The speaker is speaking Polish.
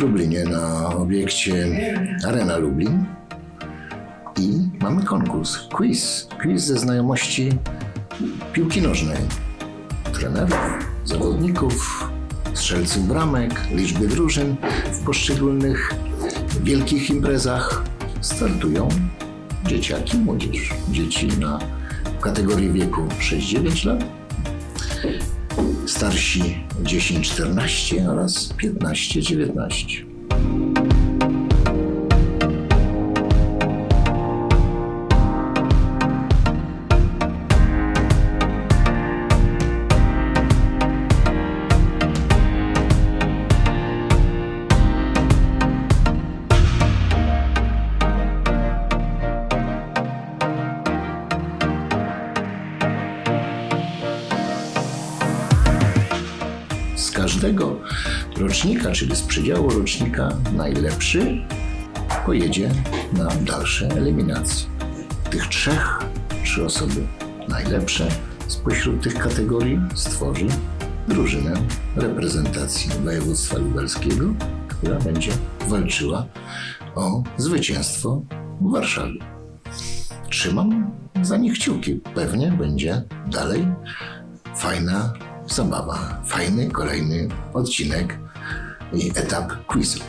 Lublinie na obiekcie Arena Lublin i mamy konkurs, quiz, quiz ze znajomości piłki nożnej, trenerów, zawodników, strzelców bramek, liczby drużyn w poszczególnych wielkich imprezach. Startują dzieciaki, młodzież, dzieci na w kategorii wieku 6-9 lat, starsi 10-14 oraz 15-19. Z każdego rocznika, czyli z przedziału rocznika, najlepszy pojedzie na dalsze eliminacje. Tych trzech, trzy osoby najlepsze spośród tych kategorii stworzy drużynę reprezentacji województwa lubelskiego, która będzie walczyła o zwycięstwo w Warszawie. Trzymam za nich kciuki. Pewnie będzie dalej fajna zabawa, fajny kolejny odcinek i etap quizu.